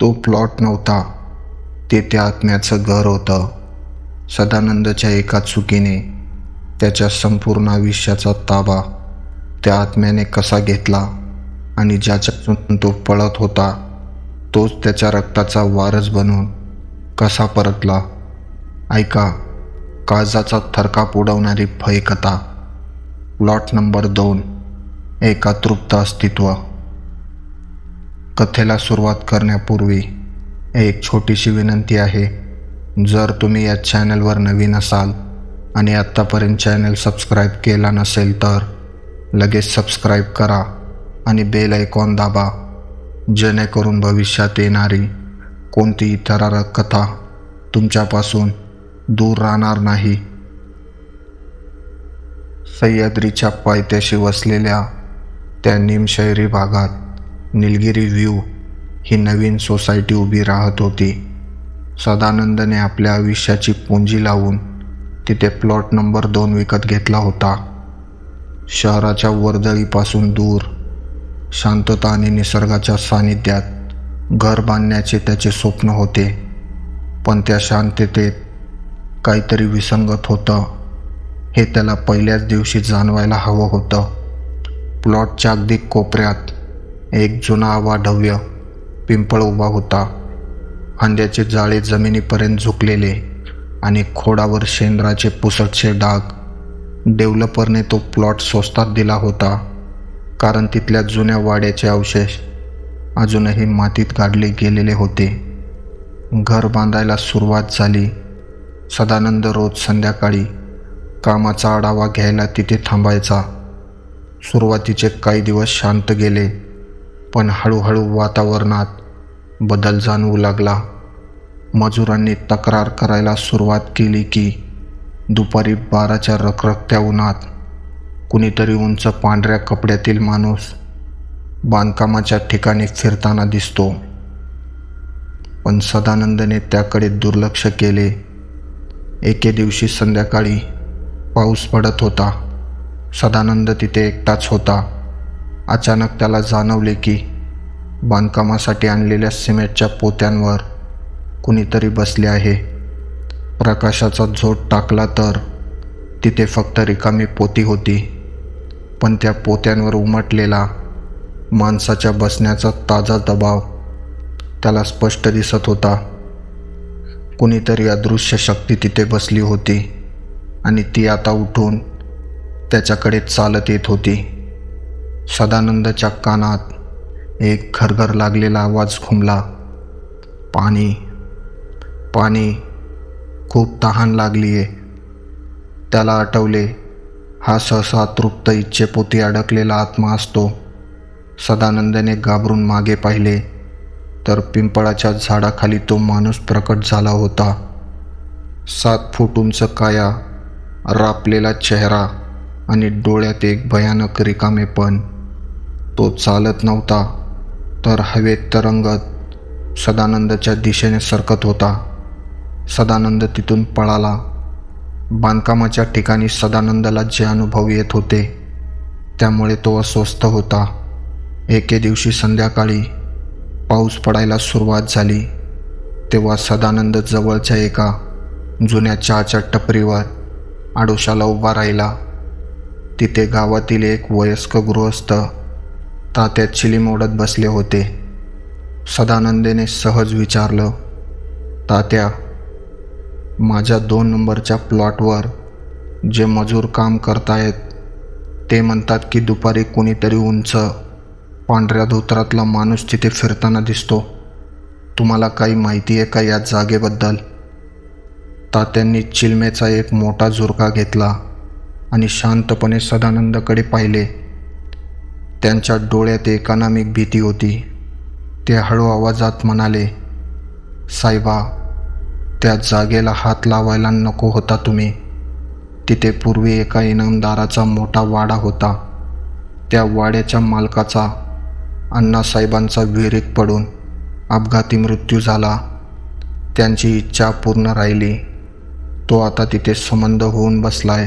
तो प्लॉट नव्हता. ते त्या आत्म्याचं घर होतं. सदानंदच्या एका चुकीने त्याच्या संपूर्ण आयुष्याचा ताबा त्या आत्म्याने कसा घेतला आणि ज्याच्यातून तो पळत होता तोच त्याच्या रक्ताचा वारस बनून कसा परतला? ऐका काळजाचा थरकाप उडवणारी भयकथा प्लॉट नंबर दोन एका तृप्त अस्तित्व. कथेला सुरुवात करण्यापूर्वी एक छोटीशी विनंती आहे. जर तुम्ही या चॅनलवर नवीन असाल आणि आत्तापर्यंत चॅनल सबस्क्राईब केला नसेल तर लगेच सबस्क्राईब करा आणि बेल ऐकॉन दाबा जेणेकरून भविष्यात येणारी कोणतीही थरारक कथा तुमच्यापासून दूर राहणार नाही. सह्याद्रीच्या पायथ्याशी वसलेल्या त्या निमशहरी भागात निलगिरी व्ह्यू ही नवीन सोसायटी उभी राहत होती. सदानंदने आपल्या आयुष्याची पुंजी लावून तिथे प्लॉट नंबर दोन विकत घेतला होता. शहराच्या वर्दळीपासून दूर शांतता आणि निसर्गाच्या सानिध्यात घर बांधण्याचे त्याचे स्वप्न होते. पण त्या शांततेत काहीतरी विसंगत होतं. हे त्याला पहिल्याच दिवशी जाणवायला हवं होतं. प्लॉटच्या अगदी कोपऱ्यात एक जुना वाढव्य पिंपळ उभा होता. फांद्याचे जाळे जमिनीपर्यंत झुकलेले आणि खोडावर शेंद्राचे पुसटचे डाग. डेव्हलपरने तो प्लॉट स्वस्तात दिला होता कारण तिथल्या जुन्या वाड्याचे अवशेष अजूनही मातीत काढले गेलेले होते. घर बांधायला सुरुवात झाली. सदानंद रोज संध्याकाळी कामाचा आढावा घ्यायला तिथे थांबायचा. सुरुवातीचे काही दिवस शांत गेले. पण हळूहळू वातावरणात बदल जाणवू लागला. मजुरांनी तक्रार करायला सुरुवात केली की दुपारी बाराच्या रखरखत्या उन्हात कुणीतरी उंच पांढऱ्या कपड्यातील माणूस बांधकामाच्या ठिकाणी फिरताना दिसतो. पण सदानंदने त्याकडे दुर्लक्ष केले. एके दिवशी संध्याकाळी पाऊस पडत होता. सदानंद तिथे एकटाच होता. अचानक त्याला जाणवले की बांधकामासाठी आणलेल्या सिमेंटच्या पोत्यांवर कुणीतरी बसले आहे. प्रकाशाचा झोत टाकला तर तिथे फक्त रिकामी पोती होती पण त्या पोत्यांवर उमटलेला माणसाच्या बसण्याचा ताजा दबाव त्याला स्पष्ट दिसत होता. कुणीतरी अदृश्य शक्ती तिथे बसली होती आणि ती आता उठून त्याच्याकडे चालत येत होती. सदानंदच्या कानात एक घरघर लागलेला आवाज घुमला पाणी पाणी खूप तहान लागली आहे त्याला आठवले हा सहसा तृप्त इच्छेपोती अडकलेला आत्मा असतो. सदानंदने घाबरून मागे पाहिले तर पिंपळाच्या झाडाखाली तो माणूस प्रकट झाला होता. सात फूट उंच काया रापलेला चेहरा आणि डोळ्यात एक भयानक रिकामेपण तो चालत नव्हता तर हवेत तरंगत सदानंदच्या दिशेने सरकत होता. सदानंद तिथून पळाला. बांधकामाच्या ठिकाणी सदानंदला जे अनुभव येत होते त्यामुळे तो अस्वस्थ होता. एके दिवशी संध्याकाळी पाऊस पडायला सुरुवात झाली. तेव्हा सदानंद जवळच्या एका जुन्या चहाच्या टपरीवर आडोशाला उभा राहिला. तिथे गावातील एक वयस्क गृहस्थ तात्यात चिली ओढत बसले होते. सदानंदेने सहज विचारलं तात्या माझ्या दोन नंबरच्या प्लॉटवर जे मजूर काम करतायत ते म्हणतात की दुपारी कुणीतरी उंच पांढऱ्या धोत्रातला माणूस तिथे फिरताना दिसतो. तुम्हाला काही माहिती आहे का या जागेबद्दल? तात्यांनी चिलमेचा एक मोठा झुरका घेतला आणि शांतपणे सदानंदकडे पाहिले. त्यांच्या डोळ्यात एक अनामिक भीती होती. ते हळू आवाजात म्हणाले साहेबा त्या जागेला हात लावायला नको होता तुम्ही. तिथे पूर्वी एका इनामदाराचा मोठा वाडा होता. त्या वाड्याच्या मालकाचा अण्णासाहेबांचा विहिरीत पडून अपघाती मृत्यू झाला. त्यांची इच्छा पूर्ण राहिली. तो आता तिथे संबंध होऊन बसलाय.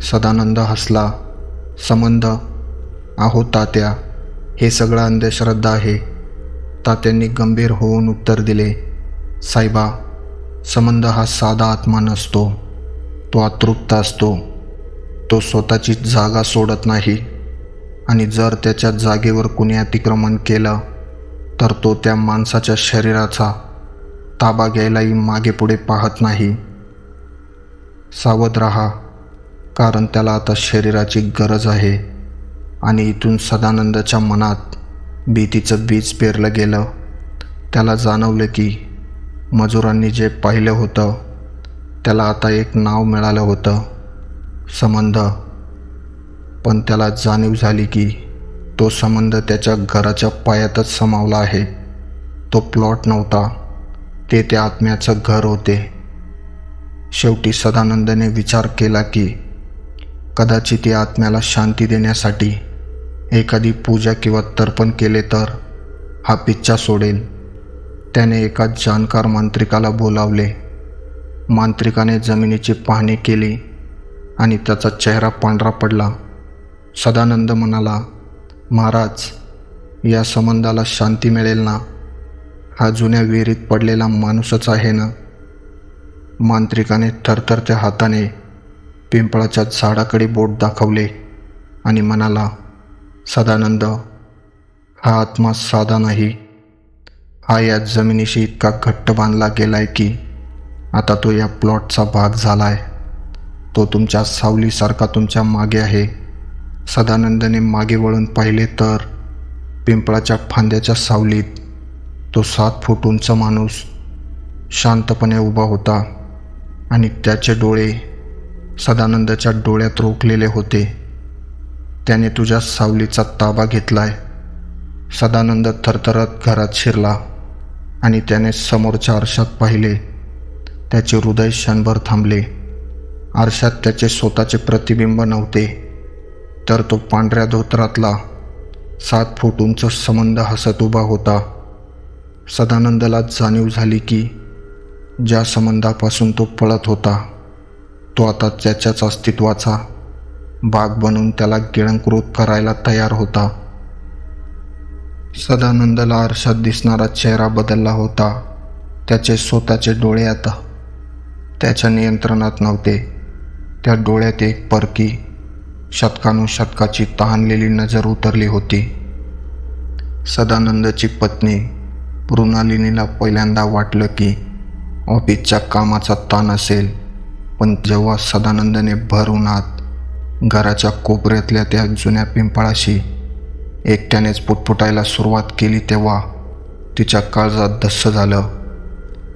सदानंद हसला. संबंध आहो तात्या. हे सगळं अंधश्रद्धा आहे. तात्यांनी गंभीर होऊन उत्तर दिले साहेबा संबंध हा साधा आत्मा नसतो. तो अतृप्त असतो. तो स्वतःची जागा सोडत नाही. आणि जर त्याच्या जागेवर कुणी अतिक्रमण केलं तर तो त्या माणसाच्या शरीराचा ताबा घ्यायलाही मागे पुढे पाहत नाही. सावध राहा. कारण त्याला आता शरीराची गरज आहे. आणि इथून सदानंदाच्या मनात भीतीचं बीज पेरलं गेलं. त्याला जाणवलं की मजुरांनी जे पाहिलं होतं त्याला आता एक नाव मिळालं होतं संबंध पण त्याला जाणीव झाली की तो संबंध त्याच्या घराच्या पायातच समावला आहे. तो प्लॉट नव्हता. ते त्या आत्म्याचं घर होते. शेवटी सदानंदने विचार केला की कदाचित या आत्म्याला शांती देण्यासाठी एखादी पूजा किंवा तर्पण केले तर हा पिच्चा सोडेल. त्याने एका जाणकार मांत्रिकाला बोलावले. मांत्रिकाने जमिनीची पाहणी केली आणि त्याचा चेहरा पांढरा पडला. सदानंद म्हणाला महाराज या संबंधाला शांती मिळेल ना? हा जुन्या विहिरीत पडलेला माणूसच आहे ना? मांत्रिकाने थरथरत्या हाताने पिंपळाच्या झाडाकडे बोट दाखवले आणि म्हणाला सदानंद हा आत्मा साधा नाही. हा या जमिनीशी इतका घट्ट बांधला गेलाय की आता तो या प्लॉटचा भाग झालाय. तो तुमच्या सावलीसारखा तुमच्या मागे आहे. सदानंदने मागे वळून पाहिले तर पिंपळाच्या फांद्याच्या सावलीत तो सात फूट उंच माणूस शांतपणे उभा होता आणि त्याचे डोळे सदानंदाच्या डोळ्यात रोखलेले होते. त्याने तुझ्या सावलीचा ताबा घेतलाय. सदानंद थरथरत घरात शिरला आणि त्याने समोरच्या आरशात पाहिले. त्याचे हृदय क्षणभर थांबले. आरशात त्याचे स्वतःचे प्रतिबिंब नव्हते तर तो पांढऱ्या धोत्रातला सात फूट उंच संबंध हसत उभा होता. सदानंदला जाणीव झाली की ज्या संबंधापासून तो पळत होता तो आता त्याच्याच अस्तित्वाचा भाग बनून त्याला गिळंकृत करायला तयार होता. सदानंदला आरशात दिसणारा चेहरा बदलला होता. त्याचे स्वतःचे डोळे आता त्याच्या नियंत्रणात नव्हते. त्या डोळ्यात एक परकी शतकानुशतकाची तहानलेली नजर उतरली होती. सदानंदची पत्नी मृणालिनीला पहिल्यांदा वाटलं की ऑफिसच्या कामाचा ताण असेल. पण जेव्हा सदानंदने भर उन्हात घराच्या कोपऱ्यातल्या त्या जुन्या पिंपळाशी एकट्यानेच पुटपुटायला सुरुवात केली तेव्हा तिच्या काळजात धस्स झालं.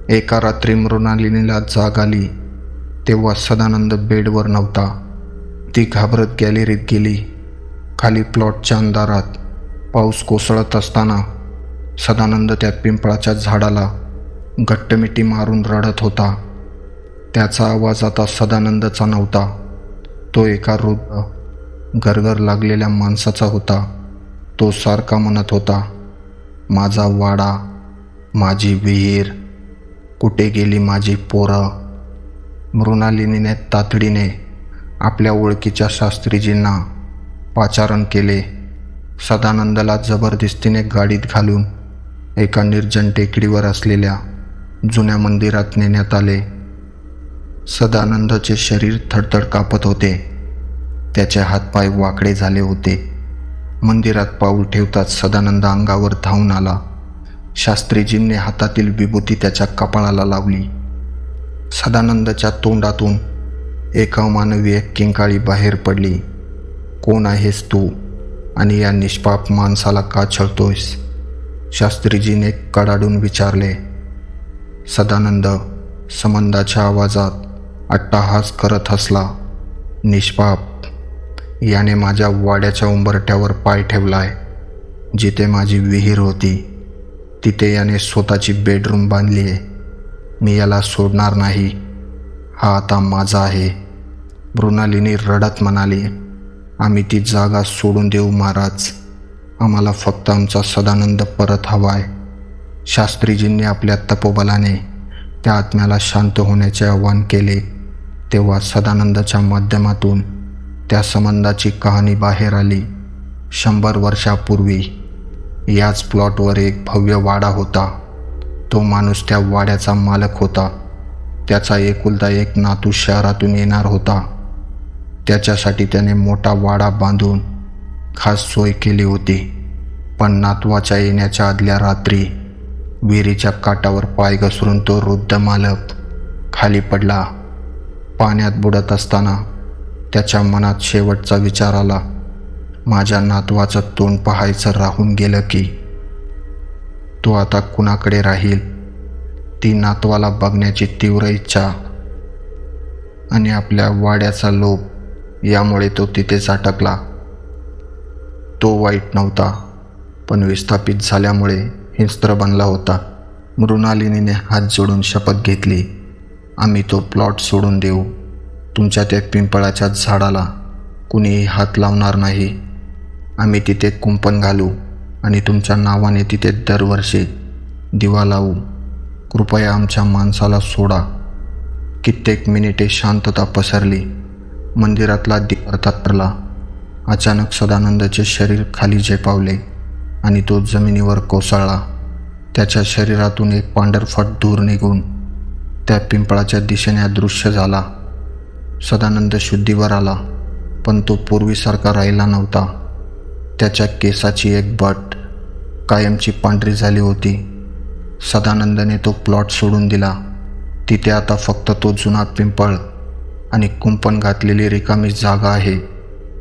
एका रात्री मृणालिनीला जाग आली तेव्हा सदानंद बेडवर नव्हता. ती घाबरत गॅलरीत गेली. खाली प्लॉटच्या अंधारात पाऊस कोसळत असताना सदानंद त्या पिंपळाच्या झाडाला घट्टमिटी मारून रडत होता. त्याचा आवाज आता सदानंदचा नव्हता. तो एका वृद्ध गरगर लागलेल्या माणसाचा होता. तो सारखा म्हणत होता माझा वाडा माझी विहीर कुठे गेली माझी पोरं? मृणालिनीने तातडीने आपल्या ओळखीच्या शास्त्रीजींना पाचारण केले. सदानंदला जबरदस्तीने गाडीत घालून एका निर्जन टेकडीवर असलेल्या जुन्या मंदिरात नेण्यात आले. सदानंदचे शरीर थडथड कापत होते. त्याचे हातपाय वाकडे झाले होते. मंदिरात पाऊल ठेवताच सदानंद अंगावर धावून आला. शास्त्रीजींनी हातातील विभूती त्याच्या कपाळाला लावली. सदानंदच्या तोंडातून एक अमानवीय किंकाळी बाहेर पडली. कोण आहेस तू आणि या निष्पाप माणसाला का छळतोयस? शास्त्रीजीने कडाडून विचारले. सदानंद संबंधाच्या आवाजात अट्टाहास करत हसला. निष्पाप. याने माझ्या वाड्याच्या उंबरट्यावर पाय ठेवलाय. जिथे माझी विहीर होती तिथे याने स्वतःची बेडरूम बांधली आहे. मी याला सोडणार नाही. हा आता माझा आहे. मृणालीने रडत म्हणाली आम्ही ती जागा सोडून देऊ महाराज. आम्हाला फक्त आमचा सदानंद परत हवाय. शास्त्रीजींनी आपल्या तपोबलाने त्या आत्म्याला शांत होण्याचे आवाहन केले. तेव्हा सदानंदाच्या माध्यमातून त्या संबंधाची कहाणी बाहेर आली. शंभर वर्षापूर्वी याच प्लॉटवर एक भव्य वाडा होता. तो माणूस त्या वाड्याचा मालक होता. त्याचा एकुलता एक नातू शहरातून येणार होता. त्याच्यासाठी त्याने मोठा वाडा बांधून खास सोय केली होती. पण नातवाच्या येण्याच्या आदल्या रात्री विहिरीच्या काठावर पाय घसरून तो वृद्ध मालक खाली पडला. पाण्यात बुडत असताना त्याच्या मनात शेवटचा विचार आला. माझ्या नातवाचं तोंड पाहायचं राहून गेलं की तो आता कुणाकडे राहील? ती नातवाला बघण्याची तीव्र इच्छा आणि आपल्या वाड्याचा लोभ यामुळे तो तिथेच अटकला तो वाईट नव्हता पण विस्थापित झाल्यामुळे हिंस्त्र बनला होता. मृणालिनीने हात जोडून शपथ घेतली. आम्ही तो प्लॉट सोडून देऊ. तुमच्या त्या पिंपळाच्या झाडाला कुणीही हात लावणार नाही. आम्ही तिथे कुंपण घालू आणि तुमच्या नावाने तिथे दरवर्षी दिवा लावू. कृपया आमच्या माणसाला सोडा. कित्येक मिनिटे शांतता पसरली. मंदिरातला दिवा तरला अचानक सदानंदाचे शरीर खाली झेपावले आणि तो जमिनीवर कोसळला. त्याच्या शरीरातून एक पांढरफट धूर निघून त्या पिंपळाच्या दिशेने अदृश्य झाला. सदानंद शुद्धीवर आला पण तो पूर्वीसारखा राहिला नव्हता. त्याच्या केसाची एक बट कायमची पांढरी झाली होती. सदानंदने तो प्लॉट सोडून दिला. तिथे आता फक्त तो जुना पिंपळ आणि कुंपण घातलेली रिकामी जागा आहे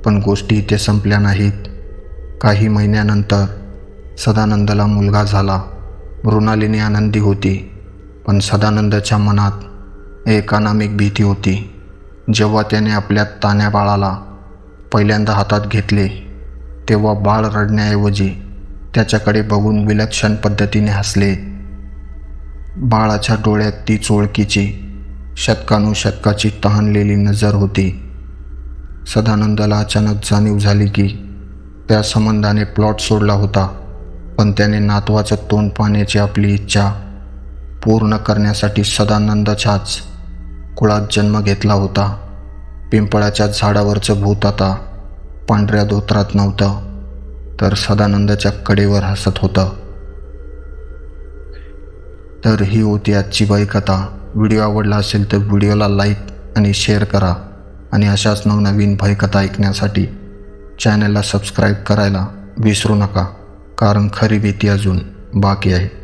पण गोष्टी इथे संपल्या नाहीत. काही महिन्यानंतर सदानंदला मुलगा झाला. मृणालिनी आनंदी होती. पण सदानंदच्या मनात एक अनामिक भीती होती. जेव्हा त्याने आपल्या तान्या बाळाला पहिल्यांदा हातात घेतले तेव्हा बाळ रडण्याऐवजी त्याच्याकडे बघून विलक्षण पद्धतीने हसले. बाळाच्या डोळ्यात ती चोळकीची शतकानुशतकाची तहानलेली नजर होती. सदानंदाला अचानक जाणीव झाली की त्या संबंधाने प्लॉट सोडला होता पण त्याने नातवाचं तोंड पाहण्याची आपली इच्छा पूर्ण करण्यासाठी सदानंदाच्याच कुळात जन्म घेतला होता. पिंपळाच्या झाडावरचं भूत आता पांढऱ्या धोत्रात नव्हतं तर सदानंदाच्या कडेवर हसत होतं. तर ही होती आजची बाई कथा व्हिडिओ आवडला असेल तर व्हिडिओला लाईक आणि शेअर करा आणि अशाच नवनवीन भयकथा ऐकण्यासाठी चॅनलला सबस्क्राईब करायला विसरू नका कारण खरी भीती अजून बाकी आहे.